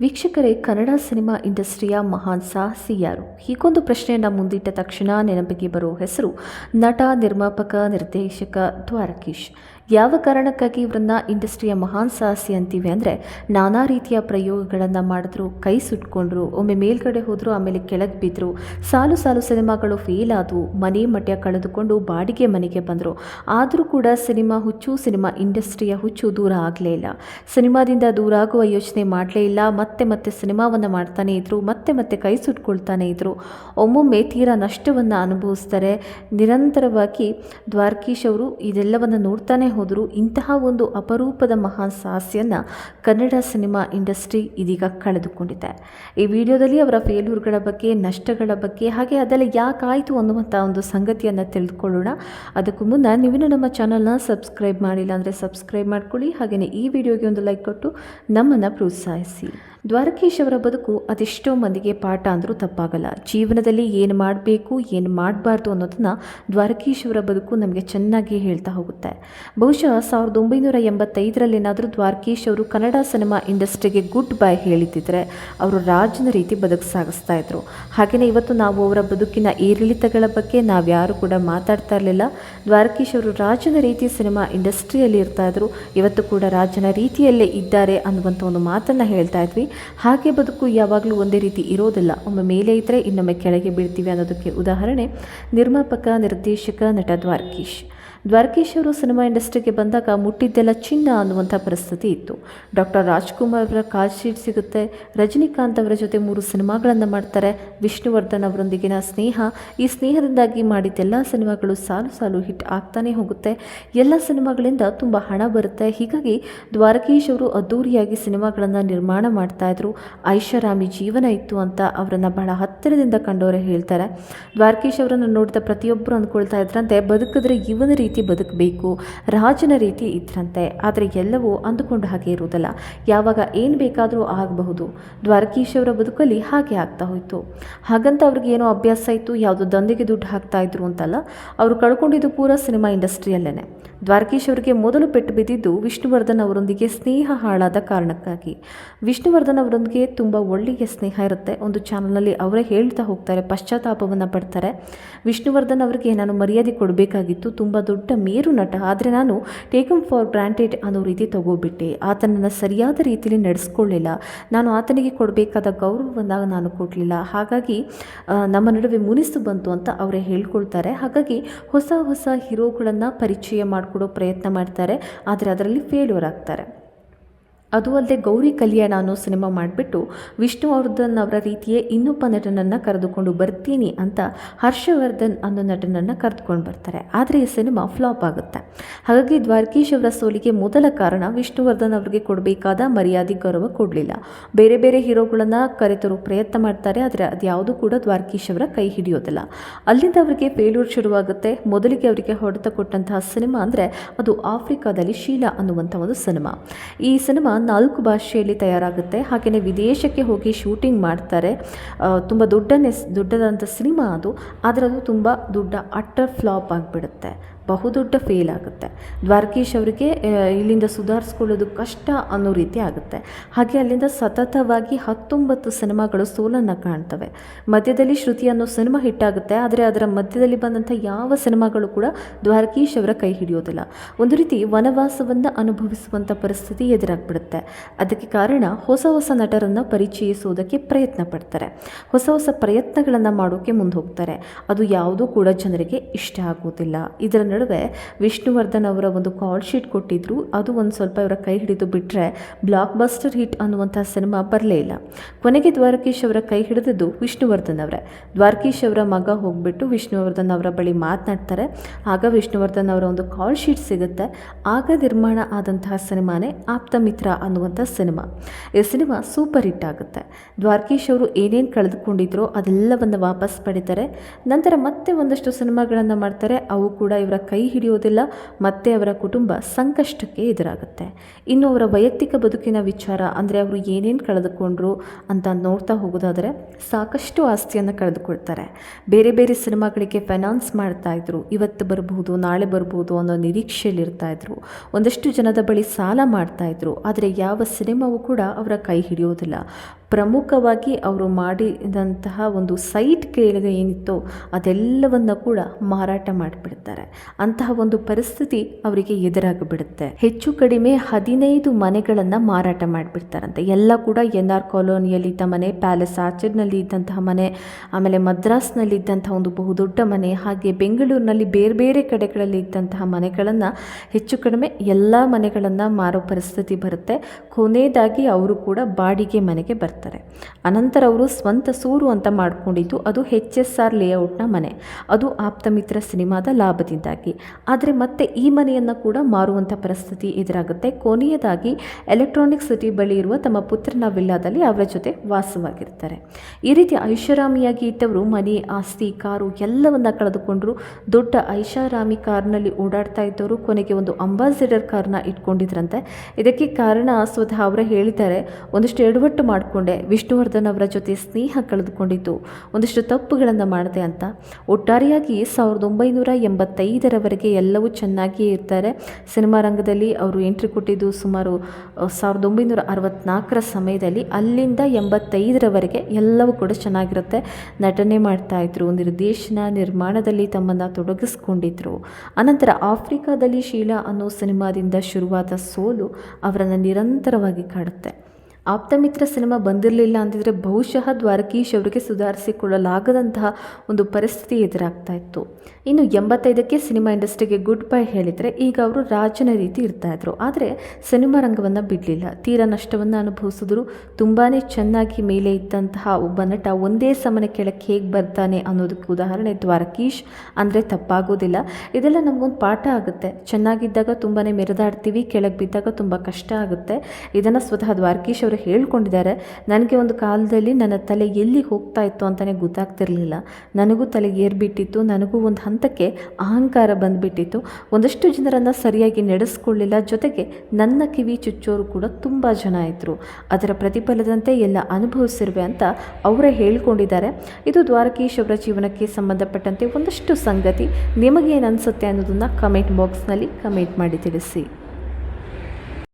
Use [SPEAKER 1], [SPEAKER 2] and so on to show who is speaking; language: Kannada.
[SPEAKER 1] ವೀಕ್ಷಕರೇ, ಕನ್ನಡ ಸಿನಿಮಾ ಇಂಡಸ್ಟ್ರಿಯ ಮಹಾನ್ ಸಾಹಸಿ ಯಾರು ಹೀಗೊಂದು ಪ್ರಶ್ನೆಯನ್ನು ಮುಂದಿಟ್ಟ ತಕ್ಷಣ ನೆನಪಿಗೆ ಬರೋ ಹೆಸರು ನಟ, ನಿರ್ಮಾಪಕ, ನಿರ್ದೇಶಕ ದ್ವಾರಕೀಶ್. ಯಾವ ಕಾರಣಕ್ಕಾಗಿ ಇವರನ್ನ ಇಂಡಸ್ಟ್ರಿಯ ಮಹಾನ್ ಸಾಹಸಿ ಅಂತೀವಿ ಅಂದರೆ ನಾನಾ ರೀತಿಯ ಪ್ರಯೋಗಗಳನ್ನು ಮಾಡಿದ್ರು, ಕೈ ಸುಟ್ಕೊಂಡ್ರು, ಒಮ್ಮೆ ಮೇಲ್ಗಡೆ ಹೋದರು, ಆಮೇಲೆ ಕೆಳಗೆ ಬಿದ್ದರು ಸಾಲು ಸಾಲು ಸಿನಿಮಾಗಳು ಫೇಲ್ ಆದವು, ಮನೆ ಮಠ್ಯ ಕಳೆದುಕೊಂಡು ಬಾಡಿಗೆ ಮನೆಗೆ ಬಂದರು. ಆದರೂ ಕೂಡ ಸಿನಿಮಾ ಹುಚ್ಚು, ಸಿನಿಮಾ ಇಂಡಸ್ಟ್ರಿಯ ಹುಚ್ಚು ದೂರ ಆಗಲೇ ಇಲ್ಲ. ಸಿನಿಮಾದಿಂದ ದೂರ ಆಗುವ ಯೋಚನೆ ಮಾಡಲೇ ಇಲ್ಲ. ಮತ್ತೆ ಮತ್ತೆ ಸಿನಿಮಾವನ್ನು ಮಾಡ್ತಾನೆ ಇದ್ರು, ಮತ್ತೆ ಮತ್ತೆ ಕೈ ಸುಟ್ಕೊಳ್ತಾನೆ ಇದ್ರು. ಒಮ್ಮೊಮ್ಮೆ ತೀರಾ ನಷ್ಟವನ್ನು ಅನುಭವಿಸ್ತಾರೆ. ನಿರಂತರವಾಗಿ ದ್ವಾರಕೀಶ್ ಅವರು ಇದೆಲ್ಲವನ್ನು ನೋಡ್ತಾನೆ ಹೋದರು ಇಂತಹ ಒಂದು ಅಪರೂಪದ ಮಹಾನ್ ಸಾಹಸಿಯನ್ನು ಕನ್ನಡ ಸಿನಿಮಾ ಇಂಡಸ್ಟ್ರಿ ಇದೀಗ ಕಳೆದುಕೊಂಡಿದೆ. ಈ ವಿಡಿಯೋದಲ್ಲಿ ಅವರ ಫೇಲ್ಯೂರ್ಗಳ ಬಗ್ಗೆ, ನಷ್ಟಗಳ ಬಗ್ಗೆ, ಹಾಗೆ ಅದೆಲ್ಲ ಯಾಕಾಯಿತು ಅನ್ನುವಂಥ ಒಂದು ಸಂಗತಿಯನ್ನು ತಿಳಿದುಕೊಳ್ಳೋಣ. ಅದಕ್ಕೂ ಮುನ್ನ ನೀವು ನಮ್ಮ ಚಾನಲ್ನ ಸಬ್ಸ್ಕ್ರೈಬ್ ಮಾಡಿಲ್ಲ ಅಂದರೆ ಸಬ್ಸ್ಕ್ರೈಬ್ ಮಾಡ್ಕೊಳ್ಳಿ ಹಾಗೆಯೇ ಈ ವಿಡಿಯೋಗೆ ಒಂದು ಲೈಕ್ ಕೊಟ್ಟು ನಮ್ಮನ್ನು ಪ್ರೋತ್ಸಾಹಿಸಿ. ದ್ವಾರಕೀಶ್ ಅವರ ಬದುಕು ಅದೆಷ್ಟೋ ಮಂದಿಗೆ ಪಾಠ ಅಂದರೂ ತಪ್ಪಾಗಲ್ಲ. ಜೀವನದಲ್ಲಿ ಏನು ಮಾಡಬೇಕು, ಏನು ಮಾಡಬಾರ್ದು ಅನ್ನೋದನ್ನು ದ್ವಾರಕೀಶ್ ಅವರ ಬದುಕು ನಮಗೆ ಚೆನ್ನಾಗಿ ಹೇಳ್ತಾ ಹೋಗುತ್ತೆ. ಬಹುಶಃ ಸಾವಿರದ ಒಂಬೈನೂರ ಎಂಬತ್ತೈದರಲ್ಲಿ ಏನಾದರೂ ದ್ವಾರಕೀಶ್ ಅವರು ಕನ್ನಡ ಸಿನಿಮಾ ಇಂಡಸ್ಟ್ರಿಗೆ ಗುಡ್ ಬೈ ಹೇಳಿದ್ದಿದ್ರೆ ಅವರು ರಾಜನ ರೀತಿ ಬದುಕು ಸಾಗಿಸ್ತಾ ಇದ್ರು. ಹಾಗೆಯೇ ಇವತ್ತು ನಾವು ಅವರ ಬದುಕಿನ ಏರಿಳಿತಗಳ ಬಗ್ಗೆ ನಾವು ಯಾರು ಕೂಡ ಮಾತಾಡ್ತಾ ಇರಲಿಲ್ಲ. ದ್ವಾರಕೀಶ್ ಅವರು ರಾಜನ ರೀತಿ ಸಿನಿಮಾ ಇಂಡಸ್ಟ್ರಿಯಲ್ಲಿ ಇರ್ತಾ ಇದ್ರು. ಇವತ್ತು ಕೂಡ ರಾಜನ ರೀತಿಯಲ್ಲೇ ಇದ್ದಾರೆ ಅನ್ನುವಂಥ ಒಂದು ಮಾತನ್ನು ಹೇಳ್ತಾ ಇದ್ವಿ. ಹಾಗೆ ಬದುಕು ಯಾವಾಗಲೂ ಒಂದೇ ರೀತಿ ಇರೋದಿಲ್ಲ. ಒಮ್ಮೆ ಮೇಲೆ ಇದ್ದರೆ ಇನ್ನೊಮ್ಮೆ ಕೆಳಗೆ ಬೀಳ್ತೀವಿ ಅನ್ನೋದಕ್ಕೆ ಉದಾಹರಣೆ ನಿರ್ಮಾಪಕ, ನಿರ್ದೇಶಕ ನಟ ದ್ವಾರಕೀಶ್. ದ್ವಾರಕೀಶ್ ಅವರು ಸಿನಿಮಾ ಇಂಡಸ್ಟ್ರಿಗೆ ಬಂದಾಗ ಮುಟ್ಟಿದ್ದೆಲ್ಲ ಚಿನ್ನ ಅನ್ನುವಂಥ ಪರಿಸ್ಥಿತಿ ಇತ್ತು. ಡಾಕ್ಟರ್ ರಾಜ್ಕುಮಾರ್ ಅವರ ಕಾಲ್ ಶೀಟ್ ಸಿಗುತ್ತೆ. ರಜನಿಕಾಂತ್ ಅವರ ಜೊತೆ ಮೂರು ಸಿನಿಮಾಗಳನ್ನು ಮಾಡ್ತಾರೆ. ವಿಷ್ಣುವರ್ಧನ್ ಅವರೊಂದಿಗಿನ ಸ್ನೇಹ. ಈ ಸ್ನೇಹದಿಂದಾಗಿ ಮಾಡಿದ್ದೆಲ್ಲ ಸಿನಿಮಾಗಳು ಸಾಲು ಸಾಲು ಹಿಟ್ ಆಗ್ತಾನೆ ಹೋಗುತ್ತೆ. ಎಲ್ಲ ಸಿನಿಮಾಗಳಿಂದ ತುಂಬ ಹಣ ಬರುತ್ತೆ. ಹೀಗಾಗಿ ದ್ವಾರಕೀಶ್ ಅವರು ಅದ್ದೂರಿಯಾಗಿ ಸಿನಿಮಾಗಳನ್ನು ನಿರ್ಮಾಣ ಮಾಡ್ತಾ ಇದ್ರು. ಐಷಾರಾಮಿ ಜೀವನ ಇತ್ತು ಅಂತ ಅವರನ್ನು ಬಹಳ ಹತ್ತಿರದಿಂದ ಕಂಡವರೇ ಹೇಳ್ತಾರೆ. ದ್ವಾರಕೀಶ್ ಅವರನ್ನು ನೋಡಿದ ಪ್ರತಿಯೊಬ್ಬರು ಅಂದ್ಕೊಳ್ತಾ ಇದ್ರಂತೆ, ಬದುಕಿದ್ರೆ ಇವನ ರೀತಿ ಬದುಕಬೇಕು, ರಾಜನ ರೀತಿ ಇದ್ರಂತೆ. ಆದರೆ ಎಲ್ಲವೂ ಅಂದುಕೊಂಡು ಹಾಗೆ ಇರುವುದಲ್ಲ. ಯಾವಾಗ ಏನು ಬೇಕಾದರೂ ಆಗಬಹುದು. ದ್ವಾರಕೀಶವರ ಬದುಕಲ್ಲಿ ಹಾಗೆ ಆಗ್ತಾ ಹೋಯಿತು. ಹಾಗಂತ ಅವ್ರಿಗೆ ಏನೋ ಅಭ್ಯಾಸ ಇತ್ತು, ಯಾವುದೋ ದಂಧೆಗೆ ದುಡ್ಡು ಹಾಕ್ತಾ ಇದ್ರು ಅಂತಲ್ಲ. ಅವರು ಕಳ್ಕೊಂಡಿದ್ದು ಪೂರ ಸಿನಿಮಾ ಇಂಡಸ್ಟ್ರಿಯಲ್ಲೇ ದ್ವಾರಕೀಶ್ ಅವರಿಗೆ ಮೊದಲು ಪೆಟ್ಟು ಬಿದ್ದಿದ್ದು ವಿಷ್ಣುವರ್ಧನ್ ಅವರೊಂದಿಗೆ ಸ್ನೇಹ ಹಾಳಾದ ಕಾರಣಕ್ಕಾಗಿ. ವಿಷ್ಣುವರ್ಧನ್ ಅವರೊಂದಿಗೆ ತುಂಬ ಒಳ್ಳೆಯ ಸ್ನೇಹ ಇರುತ್ತೆ. ಒಂದು ಚಾನಲ್ನಲ್ಲಿ ಅವರೇ ಹೇಳ್ತಾ ಹೋಗ್ತಾರೆ, ಪಶ್ಚಾತ್ತಾಪವನ್ನು ಪಡ್ತಾರೆ. ವಿಷ್ಣುವರ್ಧನ್ ಅವರಿಗೆ ನಾನು ಮರ್ಯಾದೆ ಕೊಡಬೇಕಾಗಿತ್ತು, ತುಂಬ ದೊಡ್ಡ ಮೇರು ನಟ. ಆದರೆ ನಾನು ಟೇಕಮ್ ಫಾರ್ ಗ್ರಾಂಟೆಡ್ ಅನ್ನೋ ರೀತಿ ತಗೋಬಿಟ್ಟೆ. ಆತನನ್ನು ಸರಿಯಾದ ರೀತಿಯಲ್ಲಿ ನಡೆಸ್ಕೊಳ್ಳಿಲ್ಲ. ನಾನು ಆತನಿಗೆ ಕೊಡಬೇಕಾದ ಗೌರವವನ್ನು ನಾನು ಕೊಡಲಿಲ್ಲ. ಹಾಗಾಗಿ ನಮ್ಮ ನಡುವೆ ಮುನಿಸು ಬಂತು ಅಂತ ಅವರೇ ಹೇಳ್ಕೊಳ್ತಾರೆ. ಹಾಗಾಗಿ ಹೊಸ ಹೊಸ ಹೀರೋಗಳನ್ನು ಪರಿಚಯ ಮಾಡಿಕೊಡೋ ಪ್ರಯತ್ನ ಮಾಡ್ತಾರೆ. ಆದರೆ ಅದರಲ್ಲಿ ಫೇಲ್ಯೂರ್ ಆಗ್ತಾರೆ. ಅದು ಅಲ್ಲದೆ ಗೌರಿ ಕಲ್ಯಾಣ ಅನ್ನೋ ಸಿನಿಮಾ ಮಾಡಿಬಿಟ್ಟು ವಿಷ್ಣುವರ್ಧನ್ ಅವರ ರೀತಿಯೇ ಇನ್ನೊಬ್ಬ ನಟನನ್ನು ಕರೆದುಕೊಂಡು ಬರ್ತೀನಿ ಅಂತ ಹರ್ಷವರ್ಧನ್ ಅನ್ನೋ ನಟನನ್ನು ಕರೆದುಕೊಂಡು ಬರ್ತಾರೆ. ಆದರೆ ಈ ಸಿನಿಮಾ ಫ್ಲಾಪ್ ಆಗುತ್ತೆ. ಹಾಗಾಗಿ ದ್ವಾರಕೀಶ್ ಅವರ ಸೋಲಿಗೆ ಮೊದಲ ಕಾರಣ ವಿಷ್ಣುವರ್ಧನ್ ಅವರಿಗೆ ಕೊಡಬೇಕಾದ ಮರ್ಯಾದೆ ಗೌರವ ಕೊಡಲಿಲ್ಲ. ಬೇರೆ ಬೇರೆ ಹೀರೋಗಳನ್ನು ಕರೆತರು ಪ್ರಯತ್ನ ಮಾಡ್ತಾರೆ, ಆದರೆ ಅದ್ಯಾವುದು ಕೂಡ ದ್ವಾರಕೀಶ್ ಅವರ ಕೈ ಹಿಡಿಯೋದಿಲ್ಲ. ಅಲ್ಲಿಂದ ಅವರಿಗೆ ಫೇಲ್ಯೂರ್ ಶುರುವಾಗುತ್ತೆ. ಮೊದಲಿಗೆ ಅವರಿಗೆ ಹೊಡೆತ ಕೊಟ್ಟಂತಹ ಸಿನಿಮಾ ಅಂದರೆ ಅದು ಆಫ್ರಿಕಾದಲ್ಲಿ ಶೀಲಾ ಅನ್ನುವಂಥ ಒಂದು ಸಿನಿಮಾ. ಈ ಸಿನಿಮಾ ನಾಲ್ಕು ಭಾಷೆಯಲ್ಲಿ ತಯಾರಾಗುತ್ತೆ. ಹಾಗೆಯೇ ವಿದೇಶಕ್ಕೆ ಹೋಗಿ ಶೂಟಿಂಗ್ ಮಾಡ್ತಾರೆ. ತುಂಬ ದೊಡ್ಡ ದೊಡ್ಡದಾದಂಥ ಸಿನಿಮಾ ಅದು. ಆದರೆ ಅದು ತುಂಬ ದೊಡ್ಡ ಅಟ್ಟರ್ ಫ್ಲಾಪ್ ಆಗಿಬಿಡುತ್ತೆ. ಬಹುದೊಡ್ಡ ಫೇಲ್ ಆಗುತ್ತೆ. ದ್ವಾರಕೀಶ್ ಅವರಿಗೆ ಇಲ್ಲಿಂದ ಸುಧಾರಿಸ್ಕೊಳ್ಳೋದು ಕಷ್ಟ ಅನ್ನೋ ರೀತಿ ಆಗುತ್ತೆ. ಹಾಗೆ ಅಲ್ಲಿಂದ ಸತತವಾಗಿ ಹತ್ತೊಂಬತ್ತು ಸಿನಿಮಾಗಳು ಸೋಲನ್ನು ಕಾಣ್ತವೆ. ಮಧ್ಯದಲ್ಲಿ ಶ್ರುತಿ ಅನ್ನೋ ಸಿನಿಮಾ ಹಿಟ್ಟಾಗುತ್ತೆ ಆದರೆ ಅದರ ಮಧ್ಯದಲ್ಲಿ ಬಂದಂಥ ಯಾವ ಸಿನಿಮಾಗಳು ಕೂಡ ದ್ವಾರಕೀಶ್ ಅವರ ಕೈ ಹಿಡಿಯೋದಿಲ್ಲ. ಒಂದು ರೀತಿ ವನವಾಸವನ್ನು ಅನುಭವಿಸುವಂಥ ಪರಿಸ್ಥಿತಿ ಎದುರಾಗ್ಬಿಡುತ್ತೆ. ಅದಕ್ಕೆ ಕಾರಣ ಹೊಸ ಹೊಸ ನಟರನ್ನು ಪರಿಚಯಿಸುವುದಕ್ಕೆ ಪ್ರಯತ್ನ ಪಡ್ತಾರೆ. ಹೊಸ ಹೊಸ ಪ್ರಯತ್ನಗಳನ್ನು ಮಾಡೋಕ್ಕೆ ಮುಂದೆ ಹೋಗ್ತಾರೆ. ಅದು ಯಾವುದೂ ಕೂಡ ಜನರಿಗೆ ಇಷ್ಟ ಆಗೋದಿಲ್ಲ. ಇದರ ನಡುವೆ ವಿಷ್ಣುವರ್ಧನ್ ಅವರ ಒಂದು ಕಾಲ್ ಶೀಟ್ ಕೊಟ್ಟಿದ್ರು. ಅದು ಒಂದು ಸ್ವಲ್ಪ ಇವರ ಕೈ ಹಿಡಿದು ಬಿಟ್ಟರೆ ಬ್ಲಾಕ್ ಬಸ್ಟರ್ ಹಿಟ್ ಅನ್ನುವಂಥ ಸಿನಿಮಾ ಬರಲೇ ಇಲ್ಲ. ಕೊನೆಗೆ ದ್ವಾರಕೀಶ್ ಅವರ ಕೈ ಹಿಡಿದಿದ್ದು ವಿಷ್ಣುವರ್ಧನ್ ಅವರೇ. ದ್ವಾರಕೀಶ್ ಅವರ ಮಗ ಹೋಗ್ಬಿಟ್ಟು ವಿಷ್ಣುವರ್ಧನ್ ಅವರ ಬಳಿ ಮಾತನಾಡ್ತಾರೆ. ಆಗ ವಿಷ್ಣುವರ್ಧನ್ ಅವರ ಒಂದು ಕಾಲ್ ಶೀಟ್ ಸಿಗುತ್ತೆ. ಆಗ ನಿರ್ಮಾಣ ಆದಂತಹ ಸಿನಿಮಾನೇ ಆಪ್ತ ಮಿತ್ರ ಅನ್ನುವಂಥ ಸಿನಿಮಾ ಈ ಸಿನಿಮಾ ಸೂಪರ್ ಹಿಟ್ ಆಗುತ್ತೆ. ದ್ವಾರಕೀಶ್ ಅವರು ಏನೇನು ಕಳೆದುಕೊಂಡಿದ್ರೋ ಅದೆಲ್ಲವನ್ನು ವಾಪಸ್ ಪಡಿತಾರೆ. ನಂತರ ಮತ್ತೆ ಒಂದಷ್ಟು ಸಿನಿಮಾಗಳನ್ನು ಮಾಡ್ತಾರೆ. ಅವು ಕೂಡ ಇವರ ಕೈ ಹಿಡಿಯೋದಿಲ್ಲ ಮತ್ತೆ ಅವರ ಕುಟುಂಬ ಸಂಕಷ್ಟಕ್ಕೆ ಎದುರಾಗುತ್ತೆ. ಇನ್ನು ಅವರ ವೈಯಕ್ತಿಕ ಬದುಕಿನ ವಿಚಾರ, ಅಂದರೆ ಅವರು ಏನೇನು ಕಳೆದುಕೊಂಡ್ರು ಅಂತ ನೋಡ್ತಾ ಹೋಗೋದಾದರೆ ಸಾಕಷ್ಟು ಆಸ್ತಿಯನ್ನು ಕಳೆದುಕೊಳ್ತಾರೆ. ಬೇರೆ ಬೇರೆ ಸಿನಿಮಾಗಳಿಗೆ ಫೈನಾನ್ಸ್ ಮಾಡ್ತಾ ಇದ್ರು, ಇವತ್ತು ಬರಬಹುದು ನಾಳೆ ಬರಬಹುದು ಅನ್ನೋ ನಿರೀಕ್ಷೆಯಲ್ಲಿ ಇರ್ತಾ ಇದ್ರು. ಒಂದಷ್ಟು ಜನದ ಬಳಿ ಸಾಲ ಮಾಡ್ತಾ ಇದ್ರು, ಆದರೆ ಯಾವ ಸಿನಿಮಾವು ಕೂಡ ಅವರ ಕೈ ಹಿಡಿಯೋದಿಲ್ಲ. ಪ್ರಮುಖವಾಗಿ ಅವರು ಮಾಡಿದಂತಹ ಒಂದು ಸೈಟ್ ಕೇಳಿದ ಏನಿತ್ತೋ ಅದೆಲ್ಲವನ್ನು ಕೂಡ ಮಾರಾಟ ಮಾಡಿಬಿಡ್ತಾರೆ. ಅಂತಹ ಒಂದು ಪರಿಸ್ಥಿತಿ ಅವರಿಗೆ ಎದುರಾಗಿಬಿಡುತ್ತೆ. ಹೆಚ್ಚು ಕಡಿಮೆ ಹದಿನೈದು ಮನೆಗಳನ್ನು ಮಾರಾಟ ಮಾಡಿಬಿಡ್ತಾರಂತೆ. ಎಲ್ಲ ಕೂಡ ಎನ್ ಆರ್ ಕಾಲೋನಿಯಲ್ಲಿದ್ದ ಮನೆ, ಪ್ಯಾಲೇಸ್ ಆರ್ಚರ್ಡ್ನಲ್ಲಿ ಇದ್ದಂತಹ ಮನೆ, ಆಮೇಲೆ ಮದ್ರಾಸ್ನಲ್ಲಿ ಇದ್ದಂತಹ ಒಂದು ಬಹುದೊಡ್ಡ ಮನೆ, ಹಾಗೆ ಬೆಂಗಳೂರಿನಲ್ಲಿ ಬೇರೆ ಬೇರೆ ಕಡೆಗಳಲ್ಲಿ ಇದ್ದಂತಹ ಮನೆಗಳನ್ನು ಹೆಚ್ಚು ಕಡಿಮೆ ಎಲ್ಲ ಮನೆಗಳನ್ನು ಮಾರೋ ಪರಿಸ್ಥಿತಿ ಬರುತ್ತೆ. ಕೊನೆಯದಾಗಿ ಅವರು ಕೂಡ ಬಾಡಿಗೆ ಮನೆಗೆ ಬರ್ತಾರೆ. ಅನಂತರ ಅವರು ಸ್ವಂತ ಸೂರು ಅಂತ ಮಾಡ್ಕೊಂಡಿದ್ದು ಅದು ಹೆಚ್ ಎಸ್ ಆರ್ ಲೇಔಟ್ನ ಮನೆ. ಅದು ಆಪ್ತಮಿತ್ರ ಸಿನಿಮಾದ ಲಾಭದಿಂದಾಗಿ. ಆದರೆ ಮತ್ತೆ ಈ ಮನೆಯನ್ನು ಕೂಡ ಮಾರುವಂಥ ಪರಿಸ್ಥಿತಿ ಎದುರಾಗುತ್ತೆ. ಕೊನೆಯದಾಗಿ ಎಲೆಕ್ಟ್ರಾನಿಕ್ ಸಿಟಿ ಬಳಿ ಇರುವ ತಮ್ಮ ಪುತ್ರನ ವಿಲ್ಲಾದಲ್ಲಿ ಅವರ ಜೊತೆ ವಾಸವಾಗಿರ್ತಾರೆ. ಈ ರೀತಿ ಐಷಾರಾಮಿಯಾಗಿ ಇದ್ದವರು ಮನೆ, ಆಸ್ತಿ, ಕಾರು ಎಲ್ಲವನ್ನ ಕಳೆದುಕೊಂಡರು ದೊಡ್ಡ ಐಷಾರಾಮಿ ಕಾರ್ನಲ್ಲಿ ಓಡಾಡ್ತಾ ಇದ್ದವರು ಕೊನೆಗೆ ಒಂದು ಅಂಬಾಸಿಡರ್ ಕಾರ್ನ ಇಟ್ಕೊಂಡಿದ್ರಂತೆ. ಇದಕ್ಕೆ ಕಾರಣ ಸ್ವತಃ ಅವರೇ ಹೇಳಿದ್ದಾರೆ, ಒಂದಿಷ್ಟು ಎಡವಟ್ಟು ಮಾಡಿಕೊಂಡೆ ವಿಷ್ಣುವರ್ಧನ್ ಅವರ ಜೊತೆ ಸ್ನೇಹ ಕಳೆದುಕೊಂಡಿತು. ಒಂದಿಷ್ಟು ತಪ್ಪುಗಳನ್ನು ಮಾಡಿದೆ ಅಂತ. ಒಟ್ಟಾರೆಯಾಗಿ ಸಾವಿರದ ಒಂಬೈನೂರ ಎಂಬತ್ತೈದರವರೆಗೆ ಎಲ್ಲವೂ ಚೆನ್ನಾಗಿಯೇ ಇರ್ತಾರೆ. ಸಿನಿಮಾ ರಂಗದಲ್ಲಿ ಅವರು ಎಂಟ್ರಿ ಕೊಟ್ಟಿದ್ದು ಸುಮಾರು ಸಾವಿರದ ಒಂಬೈನೂರ ಅರವತ್ನಾಲ್ಕರ ಸಮಯದಲ್ಲಿ ಅಲ್ಲಿಂದ ಎಂಬತ್ತೈದರವರೆಗೆ ಎಲ್ಲವೂ ಕೂಡ ಚೆನ್ನಾಗಿರುತ್ತೆ. ನಟನೆ ಮಾಡ್ತಾ ಇದ್ರು, ನಿರ್ದೇಶನ ನಿರ್ಮಾಣದಲ್ಲಿ ತಮ್ಮನ್ನು ತೊಡಗಿಸ್ಕೊಂಡಿದ್ರು. ಅನಂತರ ಆಫ್ರಿಕಾದಲ್ಲಿ ಶೀಲಾ ಅನ್ನೋ ಸಿನಿಮಾದಿಂದ ಶುರುವಾದ ಸೋಲು ಅವರನ್ನು ನಿರಂತರವಾಗಿ ಕಾಡುತ್ತೆ. ಆಪ್ತಮಿತ್ರ ಸಿನಿಮಾ ಬಂದಿರಲಿಲ್ಲ ಅಂತಿದ್ರೆ ಬಹುಶಃ ದ್ವಾರಕೀಶ್ ಅವರಿಗೆ ಸುಧಾರಿಸಿಕೊಳ್ಳಲಾಗದಂತಹ ಒಂದು ಪರಿಸ್ಥಿತಿ ಎದುರಾಗ್ತಾ ಇತ್ತು. ಇನ್ನು ಎಂಬತ್ತೈದಕ್ಕೆ ಸಿನಿಮಾ ಇಂಡಸ್ಟ್ರಿಗೆ ಗುಡ್ ಬೈ ಹೇಳಿದರೆ ಈಗ ಅವರು ರಾಜನ ರೀತಿ ಇರ್ತಾ ಇದ್ರು. ಆದರೆ ಸಿನಿಮಾ ರಂಗವನ್ನು ಬಿಡಲಿಲ್ಲ. ತೀರಾ ನಷ್ಟವನ್ನು ಅನುಭವಿಸಿದ್ರು. ತುಂಬಾ ಚೆನ್ನಾಗಿ ಮೇಲೆ ಇದ್ದಂತಹ ಒಬ್ಬ ನಟ ಒಂದೇ ಸಮನೆ ಕೆಳಕ್ಕೆ ಹೇಗೆ ಬರ್ತಾನೆ ಅನ್ನೋದಕ್ಕೆ ಉದಾಹರಣೆ ದ್ವಾರಕೀಶ್. ಅಂದರೆ ತಪ್ಪಾಗೋದಿಲ್ಲ. ಇದೆಲ್ಲ ನಮಗೊಂದು ಪಾಠ ಆಗುತ್ತೆ. ಚೆನ್ನಾಗಿದ್ದಾಗ ತುಂಬಾ ಮೆರೆದಾಡ್ತೀವಿ, ಕೆಳಗೆ ಬಿದ್ದಾಗ ತುಂಬ ಕಷ್ಟ ಆಗುತ್ತೆ. ಇದನ್ನು ಸ್ವತಃ ದ್ವಾರಕೀಶ್ ಅವರು ಹೇಳ್ಕೊಂಡಿದ್ದಾರೆ, ನನಗೆ ಒಂದು ಕಾಲದಲ್ಲಿ ನನ್ನ ತಲೆ ಎಲ್ಲಿ ಹೋಗ್ತಾ ಇತ್ತು ಅಂತಲೇ ಗೊತ್ತಾಗ್ತಿರಲಿಲ್ಲ. ನನಗೂ ತಲೆಗೆ ಏರ್ಬಿಟ್ಟಿತ್ತು, ನನಗೂ ಒಂದು ಹಂತಕ್ಕೆ ಅಹಂಕಾರ ಬಂದುಬಿಟ್ಟಿತ್ತು. ಒಂದಷ್ಟು ಜನರನ್ನು ಸರಿಯಾಗಿ ನಡೆಸ್ಕೊಳ್ಳಿಲ್ಲ. ಜೊತೆಗೆ ನನ್ನ ಕಿವಿ ಚುಚ್ಚೋರು ಕೂಡ ತುಂಬ ಜನ ಇದ್ದರು ಅದರ ಪ್ರತಿಫಲದಂತೆ ಎಲ್ಲ ಅನುಭವಿಸಿರುವೆ ಅಂತ ಅವರೇ ಹೇಳ್ಕೊಂಡಿದ್ದಾರೆ. ಇದು ದ್ವಾರಕೀಶ್ ಅವರ ಜೀವನಕ್ಕೆ ಸಂಬಂಧಪಟ್ಟಂತೆ ಒಂದಷ್ಟು ಸಂಗತಿ. ನಿಮಗೇನು ಅನಿಸುತ್ತೆ ಅನ್ನೋದನ್ನು ಕಮೆಂಟ್ ಬಾಕ್ಸ್ನಲ್ಲಿ ಕಮೆಂಟ್ ಮಾಡಿ ತಿಳಿಸಿ.